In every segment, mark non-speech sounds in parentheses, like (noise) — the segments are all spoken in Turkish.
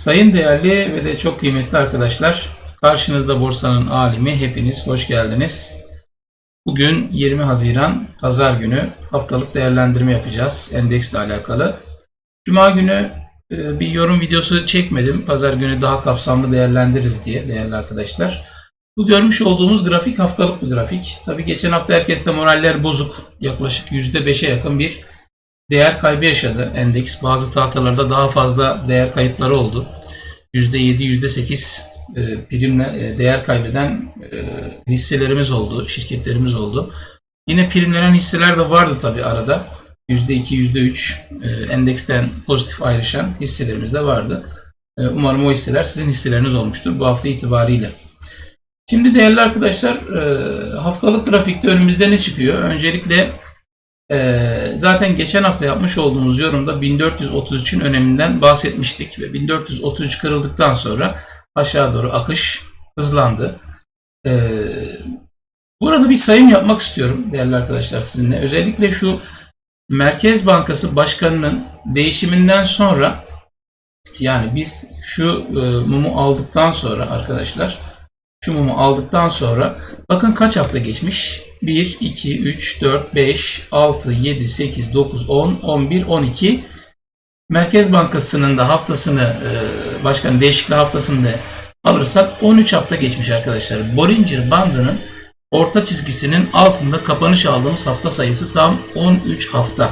Sayın değerli ve de çok kıymetli arkadaşlar, karşınızda borsanın alimi hepiniz hoş geldiniz. Bugün 20 Haziran Pazar günü haftalık değerlendirme yapacağız endeksle alakalı. Cuma günü e, bir yorum videosu çekmedim. Pazar günü daha kapsamlı değerlendiririz diye değerli arkadaşlar. Bu görmüş olduğumuz grafik haftalık bir grafik. Tabii geçen hafta herkeste moraller bozuk. Yaklaşık %5'e yakın bir değer kaybı yaşadı endeks. Bazı tahtalarda daha fazla değer kayıpları oldu. %7, %8 e, primle e, değer kaybeden e, hisselerimiz oldu, şirketlerimiz oldu. Yine primlenen hisseler de vardı tabii arada. %2, %3 e, endeksten pozitif ayrışan hisselerimiz de vardı. Umarım o hisseler sizin hisseleriniz olmuştur bu hafta itibariyle. Şimdi değerli arkadaşlar haftalık grafikte önümüzde ne çıkıyor? Öncelikle ee, zaten geçen hafta yapmış olduğumuz yorumda 1433'ün öneminden bahsetmiştik ve 1433 kırıldıktan sonra aşağı doğru akış hızlandı. Ee, burada bir sayım yapmak istiyorum değerli arkadaşlar sizinle. Özellikle şu Merkez Bankası Başkanı'nın değişiminden sonra yani biz şu e, mumu aldıktan sonra arkadaşlar şu mumu aldıktan sonra bakın kaç hafta geçmiş? 1, 2, 3, 4, 5, 6, 7, 8, 9, 10, 11, 12. Merkez Bankası'nın da haftasını, e, başkanın değişikliği haftasını da alırsak 13 hafta geçmiş arkadaşlar. Bollinger bandının orta çizgisinin altında kapanış aldığımız hafta sayısı tam 13 hafta.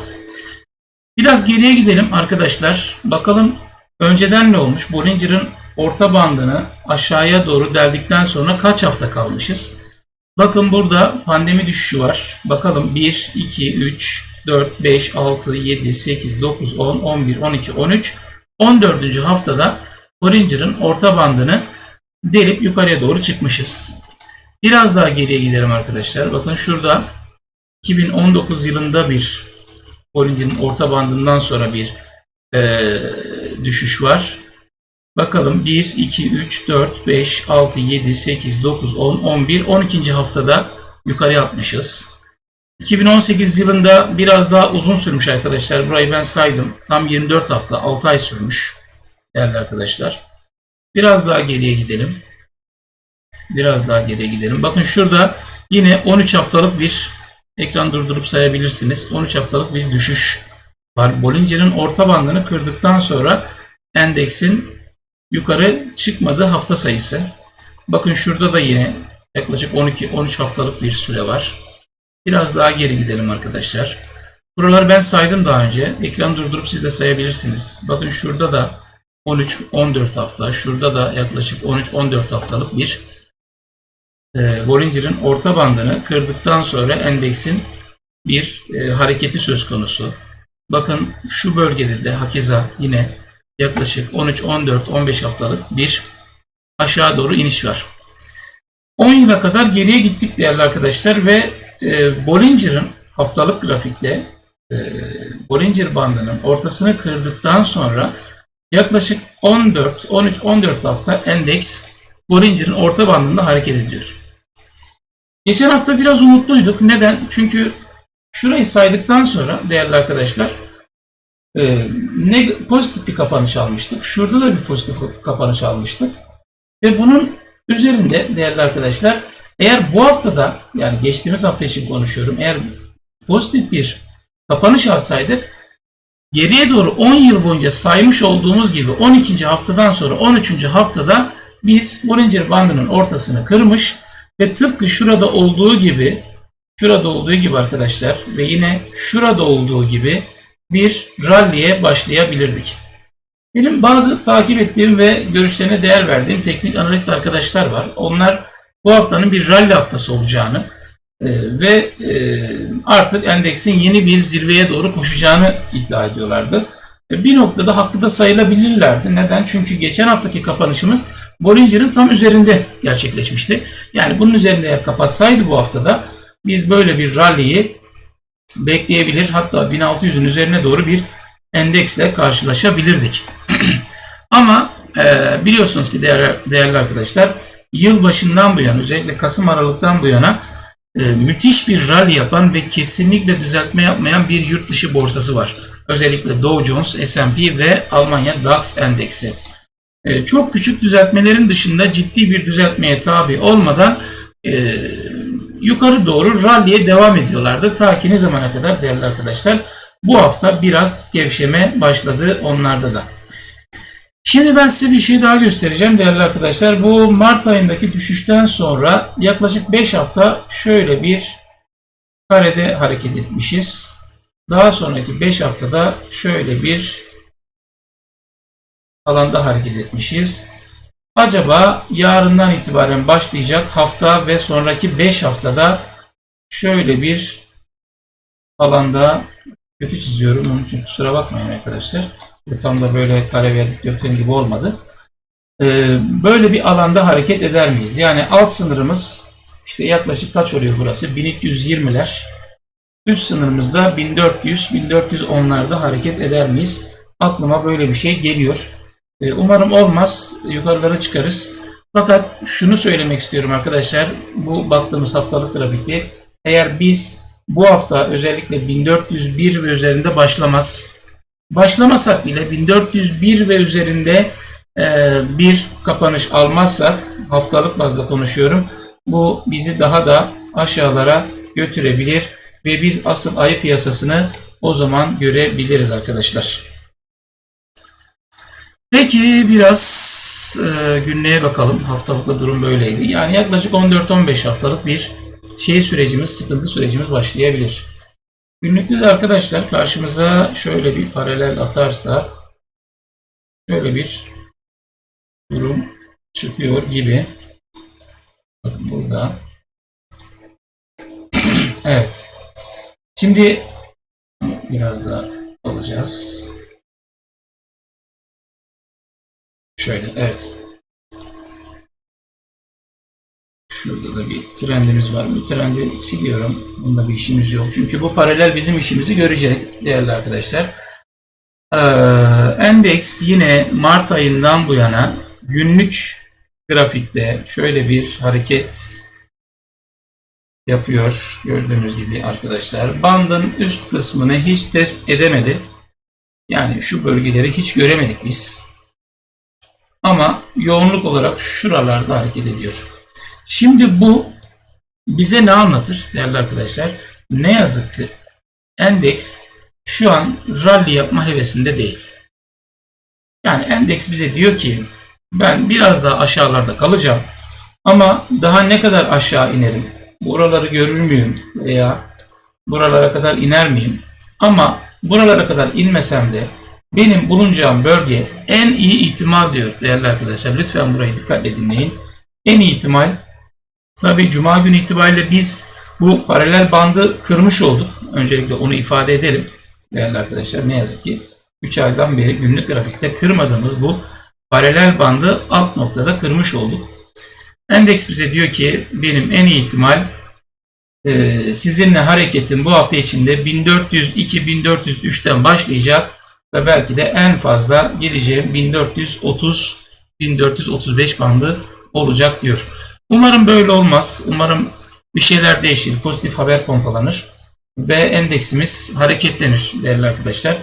Biraz geriye gidelim arkadaşlar. Bakalım önceden ne olmuş? Bollinger'ın orta bandını aşağıya doğru deldikten sonra kaç hafta kalmışız? Bakın burada pandemi düşüşü var. Bakalım 1, 2, 3, 4, 5, 6, 7, 8, 9, 10, 11, 12, 13, 14. haftada Bollinger'ın orta bandını delip yukarıya doğru çıkmışız. Biraz daha geriye gidelim arkadaşlar. Bakın şurada 2019 yılında bir Bollinger'ın orta bandından sonra bir e, düşüş var. Bakalım 1, 2, 3, 4, 5, 6, 7, 8, 9, 10, 11, 12. haftada yukarı atmışız. 2018 yılında biraz daha uzun sürmüş arkadaşlar. Burayı ben saydım. Tam 24 hafta, 6 ay sürmüş. Değerli arkadaşlar. Biraz daha geriye gidelim. Biraz daha geriye gidelim. Bakın şurada yine 13 haftalık bir ekran durdurup sayabilirsiniz. 13 haftalık bir düşüş var. Bollinger'in orta bandını kırdıktan sonra endeksin yukarı çıkmadı hafta sayısı. Bakın şurada da yine yaklaşık 12-13 haftalık bir süre var. Biraz daha geri gidelim arkadaşlar. Buraları ben saydım daha önce. Ekran durdurup siz de sayabilirsiniz. Bakın şurada da 13-14 hafta. Şurada da yaklaşık 13-14 haftalık bir e, Bollinger'in orta bandını kırdıktan sonra endeksin bir e, hareketi söz konusu. Bakın şu bölgede de hakeza yine yaklaşık 13, 14, 15 haftalık bir aşağı doğru iniş var. 10 yıla kadar geriye gittik değerli arkadaşlar ve e, Bollinger'ın haftalık grafikte e, Bollinger bandının ortasını kırdıktan sonra yaklaşık 14, 13, 14 hafta endeks Bollinger'ın orta bandında hareket ediyor. Geçen hafta biraz umutluyduk. Neden? Çünkü şurayı saydıktan sonra değerli arkadaşlar e, ne pozitif bir kapanış almıştık. Şurada da bir pozitif kapanış almıştık. Ve bunun üzerinde değerli arkadaşlar eğer bu haftada yani geçtiğimiz hafta için konuşuyorum. Eğer pozitif bir kapanış alsaydık geriye doğru 10 yıl boyunca saymış olduğumuz gibi 12. haftadan sonra 13. haftada biz Bollinger bandının ortasını kırmış ve tıpkı şurada olduğu gibi şurada olduğu gibi arkadaşlar ve yine şurada olduğu gibi bir ralliye başlayabilirdik. Benim bazı takip ettiğim ve görüşlerine değer verdiğim teknik analist arkadaşlar var. Onlar bu haftanın bir rally haftası olacağını e, ve e, artık endeksin yeni bir zirveye doğru koşacağını iddia ediyorlardı. E, bir noktada haklı da sayılabilirlerdi. Neden? Çünkü geçen haftaki kapanışımız Bollinger'ın tam üzerinde gerçekleşmişti. Yani bunun üzerinde eğer kapatsaydı bu haftada biz böyle bir rally'yi bekleyebilir. Hatta 1600'ün üzerine doğru bir endeksle karşılaşabilirdik. (clears throat) Ama e, biliyorsunuz ki değerli, değerli arkadaşlar yıl başından bu yana özellikle Kasım Aralık'tan bu yana e, müthiş bir rally yapan ve kesinlikle düzeltme yapmayan bir yurt dışı borsası var. Özellikle Dow Jones, S&P ve Almanya DAX endeksi. e, çok küçük düzeltmelerin dışında ciddi bir düzeltmeye tabi olmadan e, yukarı doğru ralliye devam ediyorlardı. Ta ki ne zamana kadar değerli arkadaşlar? Bu hafta biraz gevşeme başladı onlarda da. Şimdi ben size bir şey daha göstereceğim değerli arkadaşlar. Bu Mart ayındaki düşüşten sonra yaklaşık 5 hafta şöyle bir karede hareket etmişiz. Daha sonraki 5 haftada şöyle bir alanda hareket etmişiz. Acaba yarından itibaren başlayacak hafta ve sonraki 5 haftada şöyle bir alanda kötü çiziyorum. Onun için kusura bakmayın arkadaşlar. Tam da böyle kare veya dikdörtgen gibi olmadı. Ee, böyle bir alanda hareket eder miyiz? Yani alt sınırımız işte yaklaşık kaç oluyor burası? 1320'ler. Üst sınırımızda 1400, 1410'larda hareket eder miyiz? Aklıma böyle bir şey geliyor. Ee, umarım olmaz. Yukarılara çıkarız. Fakat şunu söylemek istiyorum arkadaşlar. Bu baktığımız haftalık grafikte eğer biz bu hafta özellikle 1401 ve üzerinde başlamaz. Başlamasak bile 1401 ve üzerinde e, bir kapanış almazsak haftalık bazda konuşuyorum. Bu bizi daha da aşağılara götürebilir ve biz asıl ayı piyasasını o zaman görebiliriz arkadaşlar. Peki biraz e, günlüğe bakalım. Haftalıkta durum böyleydi. Yani yaklaşık 14-15 haftalık bir şey sürecimiz, sıkıntı sürecimiz başlayabilir. Günlükte de arkadaşlar karşımıza şöyle bir paralel atarsak şöyle bir durum çıkıyor gibi. Bakın burada. (clears throat) evet. Şimdi biraz daha alacağız. Şöyle evet. Şurada da bir trendimiz var. Bu trendi siliyorum. Bunda bir işimiz yok. Çünkü bu paralel bizim işimizi görecek değerli arkadaşlar. Ee, endeks yine Mart ayından bu yana günlük grafikte şöyle bir hareket yapıyor. Gördüğünüz gibi arkadaşlar. Bandın üst kısmını hiç test edemedi. Yani şu bölgeleri hiç göremedik biz. Ama yoğunluk olarak şuralarda hareket ediyor. Şimdi bu bize ne anlatır değerli arkadaşlar? Ne yazık ki endeks şu an rally yapma hevesinde değil. Yani endeks bize diyor ki ben biraz daha aşağılarda kalacağım ama daha ne kadar aşağı inerim? Buraları görür müyüm? Veya buralara kadar iner miyim? Ama buralara kadar inmesem de benim bulunacağım bölge en iyi ihtimal diyor değerli arkadaşlar. Lütfen burayı dikkatle dinleyin. En iyi ihtimal tabi cuma günü itibariyle biz bu paralel bandı kırmış olduk. Öncelikle onu ifade edelim değerli arkadaşlar. Ne yazık ki 3 aydan beri günlük grafikte kırmadığımız bu paralel bandı alt noktada kırmış olduk. Endeks bize diyor ki benim en iyi ihtimal e, sizinle hareketim bu hafta içinde 1402-1403'ten başlayacak ve belki de en fazla gideceğim 1430-1435 bandı olacak diyor. Umarım böyle olmaz. Umarım bir şeyler değişir. Pozitif haber pompalanır ve endeksimiz hareketlenir değerli arkadaşlar.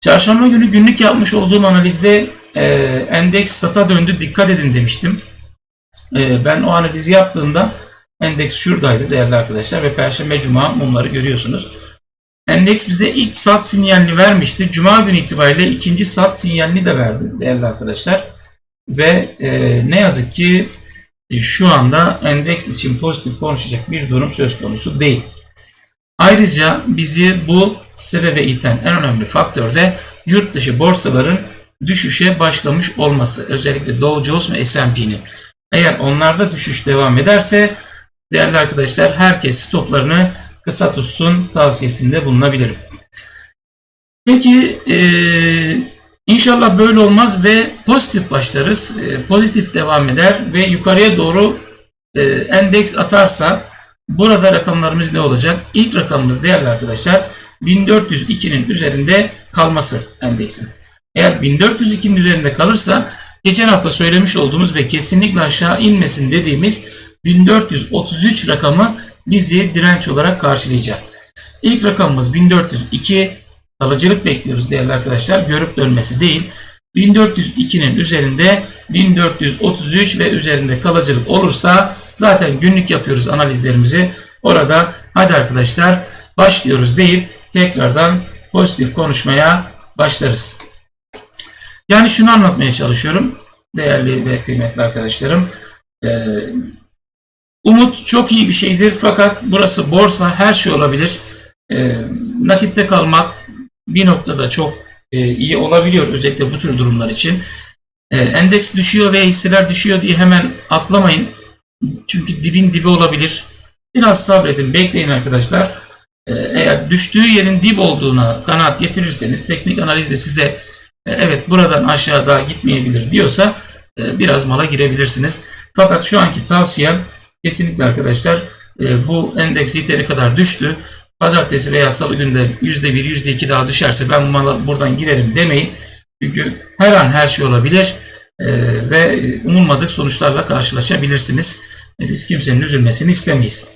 Çarşamba günü günlük yapmış olduğum analizde e, endeks sata döndü dikkat edin demiştim. E, ben o analizi yaptığımda endeks şuradaydı değerli arkadaşlar ve perşembe cuma mumları görüyorsunuz. Endeks bize ilk sat sinyalini vermişti. Cuma günü itibariyle ikinci sat sinyalini de verdi değerli arkadaşlar. Ve e, ne yazık ki e, şu anda endeks için pozitif konuşacak bir durum söz konusu değil. Ayrıca bizi bu sebebe iten en önemli faktör de yurt dışı borsaların düşüşe başlamış olması. Özellikle Dow Jones ve S&P'nin. Eğer onlarda düşüş devam ederse değerli arkadaşlar herkes stoplarını kısa tutsun tavsiyesinde bulunabilirim. Peki e, inşallah böyle olmaz ve pozitif başlarız. E, pozitif devam eder ve yukarıya doğru e, endeks atarsa burada rakamlarımız ne olacak? İlk rakamımız değerli arkadaşlar 1402'nin üzerinde kalması endeksin. Eğer 1402'nin üzerinde kalırsa geçen hafta söylemiş olduğumuz ve kesinlikle aşağı inmesin dediğimiz 1433 rakamı bizi direnç olarak karşılayacak. İlk rakamımız 1402. Kalıcılık bekliyoruz değerli arkadaşlar. Görüp dönmesi değil. 1402'nin üzerinde 1433 ve üzerinde kalıcılık olursa zaten günlük yapıyoruz analizlerimizi. Orada hadi arkadaşlar başlıyoruz deyip tekrardan pozitif konuşmaya başlarız. Yani şunu anlatmaya çalışıyorum değerli ve kıymetli arkadaşlarım. Ee, umut çok iyi bir şeydir fakat burası borsa her şey olabilir. Ee, nakitte kalmak bir noktada çok e, iyi olabiliyor özellikle bu tür durumlar için. Ee, endeks düşüyor ve hisseler düşüyor diye hemen atlamayın. Çünkü dibin dibi olabilir. Biraz sabredin, bekleyin arkadaşlar. Ee, eğer düştüğü yerin dip olduğuna kanaat getirirseniz teknik analizde size e, evet buradan aşağı daha gitmeyebilir diyorsa e, biraz mala girebilirsiniz. Fakat şu anki tavsiyem kesinlikle arkadaşlar e, bu endeks yeteri kadar düştü. Pazartesi veya salı günde %1, %2 daha düşerse ben mala buradan girerim demeyin. Çünkü her an her şey olabilir e, ve umulmadık sonuçlarla karşılaşabilirsiniz. E, Biz kimsenin üzülmesini istemeyiz.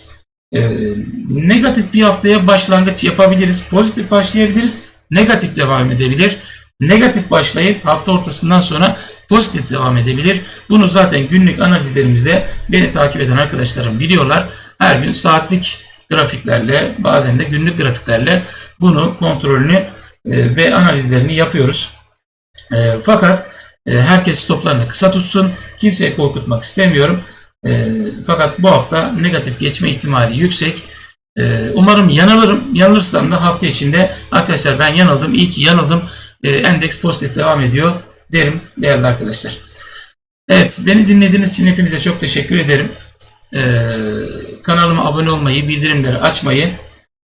Negatif bir haftaya başlangıç yapabiliriz. Pozitif başlayabiliriz. Negatif devam edebilir. Negatif başlayıp hafta ortasından sonra pozitif devam edebilir. Bunu zaten günlük analizlerimizde beni takip eden arkadaşlarım biliyorlar. Her gün saatlik grafiklerle bazen de günlük grafiklerle bunu kontrolünü e, ve analizlerini yapıyoruz. E, fakat e, herkes stoplarını kısa tutsun. Kimseyi korkutmak istemiyorum. Fakat bu hafta negatif geçme ihtimali yüksek. Umarım yanılırım. Yanılırsam da hafta içinde arkadaşlar ben yanıldım. İyi ki yanıldım. Endeks pozitif devam ediyor derim değerli arkadaşlar. Evet beni dinlediğiniz için hepinize çok teşekkür ederim. E, kanalıma abone olmayı, bildirimleri açmayı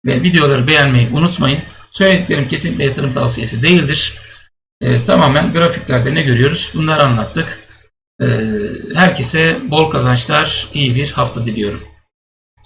ve videoları beğenmeyi unutmayın. Söylediklerim kesinlikle yatırım tavsiyesi değildir. E, tamamen grafiklerde ne görüyoruz bunları anlattık. E, herkese bol kazançlar, iyi bir hafta diliyorum.